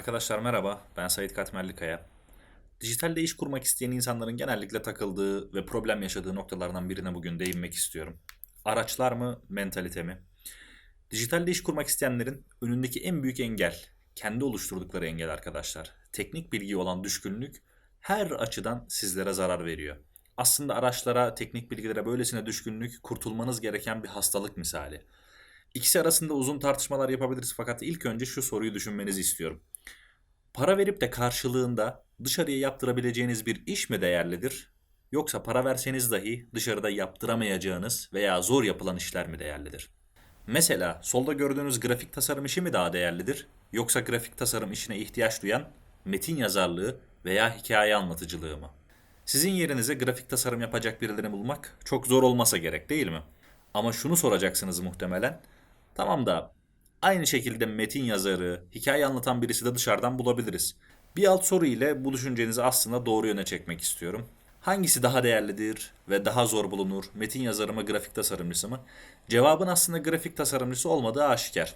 Arkadaşlar merhaba, ben Sait Katmerlikaya. Dijitalde iş kurmak isteyen insanların genellikle takıldığı ve problem yaşadığı noktalardan birine bugün değinmek istiyorum. Araçlar mı, mentalite mi? Dijitalde iş kurmak isteyenlerin önündeki en büyük engel, kendi oluşturdukları engel arkadaşlar. Teknik bilgi olan düşkünlük her açıdan sizlere zarar veriyor. Aslında araçlara, teknik bilgilere böylesine düşkünlük kurtulmanız gereken bir hastalık misali. İkisi arasında uzun tartışmalar yapabiliriz fakat ilk önce şu soruyu düşünmenizi istiyorum. Para verip de karşılığında dışarıya yaptırabileceğiniz bir iş mi değerlidir? Yoksa para verseniz dahi dışarıda yaptıramayacağınız veya zor yapılan işler mi değerlidir? Mesela solda gördüğünüz grafik tasarım işi mi daha değerlidir? Yoksa grafik tasarım işine ihtiyaç duyan metin yazarlığı veya hikaye anlatıcılığı mı? Sizin yerinize grafik tasarım yapacak birilerini bulmak çok zor olmasa gerek değil mi? Ama şunu soracaksınız muhtemelen. Tamam da aynı şekilde metin yazarı, hikaye anlatan birisi de dışarıdan bulabiliriz. Bir alt soru ile bu düşüncenizi aslında doğru yöne çekmek istiyorum. Hangisi daha değerlidir ve daha zor bulunur? Metin yazarı mı, grafik tasarımcısı mı? Cevabın aslında grafik tasarımcısı olmadığı aşikar.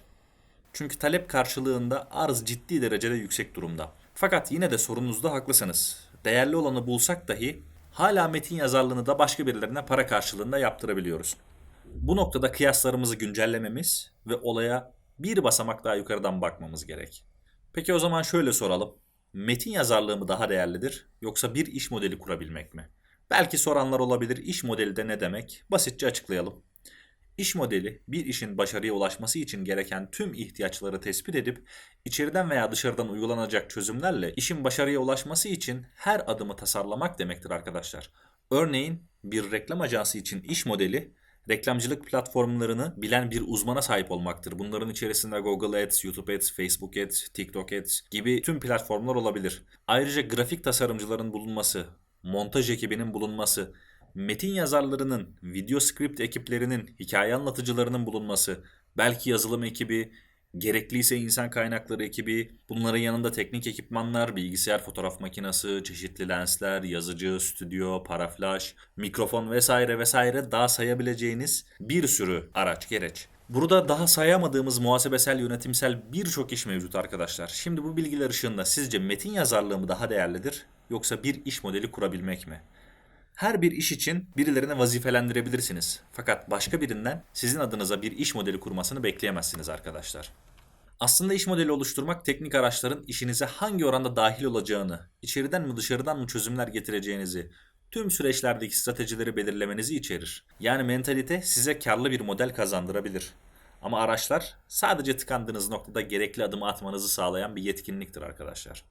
Çünkü talep karşılığında arz ciddi derecede yüksek durumda. Fakat yine de sorunuzda haklısınız. Değerli olanı bulsak dahi hala metin yazarlığını da başka birilerine para karşılığında yaptırabiliyoruz. Bu noktada kıyaslarımızı güncellememiz ve olaya bir basamak daha yukarıdan bakmamız gerek. Peki o zaman şöyle soralım. Metin yazarlığı mı daha değerlidir yoksa bir iş modeli kurabilmek mi? Belki soranlar olabilir. İş modeli de ne demek? Basitçe açıklayalım. İş modeli bir işin başarıya ulaşması için gereken tüm ihtiyaçları tespit edip içeriden veya dışarıdan uygulanacak çözümlerle işin başarıya ulaşması için her adımı tasarlamak demektir arkadaşlar. Örneğin bir reklam ajansı için iş modeli reklamcılık platformlarını bilen bir uzmana sahip olmaktır. Bunların içerisinde Google Ads, YouTube Ads, Facebook Ads, TikTok Ads gibi tüm platformlar olabilir. Ayrıca grafik tasarımcıların bulunması, montaj ekibinin bulunması, metin yazarlarının, video script ekiplerinin, hikaye anlatıcılarının bulunması, belki yazılım ekibi, gerekliyse insan kaynakları ekibi, bunların yanında teknik ekipmanlar, bilgisayar fotoğraf makinesi, çeşitli lensler, yazıcı, stüdyo, paraflaş, mikrofon vesaire vesaire daha sayabileceğiniz bir sürü araç gereç. Burada daha sayamadığımız muhasebesel yönetimsel birçok iş mevcut arkadaşlar. Şimdi bu bilgiler ışığında sizce metin yazarlığı mı daha değerlidir yoksa bir iş modeli kurabilmek mi? Her bir iş için birilerine vazifelendirebilirsiniz. Fakat başka birinden sizin adınıza bir iş modeli kurmasını bekleyemezsiniz arkadaşlar. Aslında iş modeli oluşturmak teknik araçların işinize hangi oranda dahil olacağını, içeriden mi dışarıdan mı çözümler getireceğinizi, tüm süreçlerdeki stratejileri belirlemenizi içerir. Yani mentalite size karlı bir model kazandırabilir. Ama araçlar sadece tıkandığınız noktada gerekli adımı atmanızı sağlayan bir yetkinliktir arkadaşlar.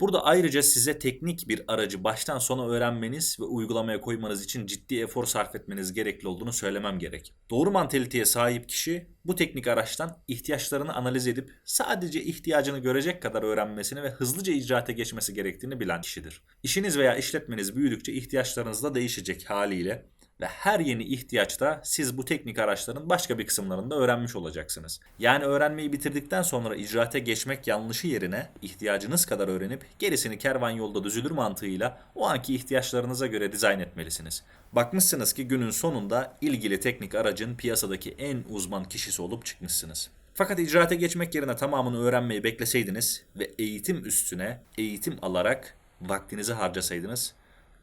Burada ayrıca size teknik bir aracı baştan sona öğrenmeniz ve uygulamaya koymanız için ciddi efor sarf etmeniz gerekli olduğunu söylemem gerek. Doğru mantaliteye sahip kişi bu teknik araçtan ihtiyaçlarını analiz edip sadece ihtiyacını görecek kadar öğrenmesini ve hızlıca icraate geçmesi gerektiğini bilen kişidir. İşiniz veya işletmeniz büyüdükçe ihtiyaçlarınız da değişecek haliyle ve her yeni ihtiyaçta siz bu teknik araçların başka bir kısımlarını da öğrenmiş olacaksınız. Yani öğrenmeyi bitirdikten sonra icraate geçmek yanlışı yerine ihtiyacınız kadar öğrenip gerisini kervan yolda düzülür mantığıyla o anki ihtiyaçlarınıza göre dizayn etmelisiniz. Bakmışsınız ki günün sonunda ilgili teknik aracın piyasadaki en uzman kişisi olup çıkmışsınız. Fakat icraate geçmek yerine tamamını öğrenmeyi bekleseydiniz ve eğitim üstüne eğitim alarak vaktinizi harcasaydınız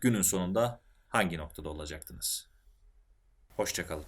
günün sonunda hangi noktada olacaktınız? Hoşçakalın.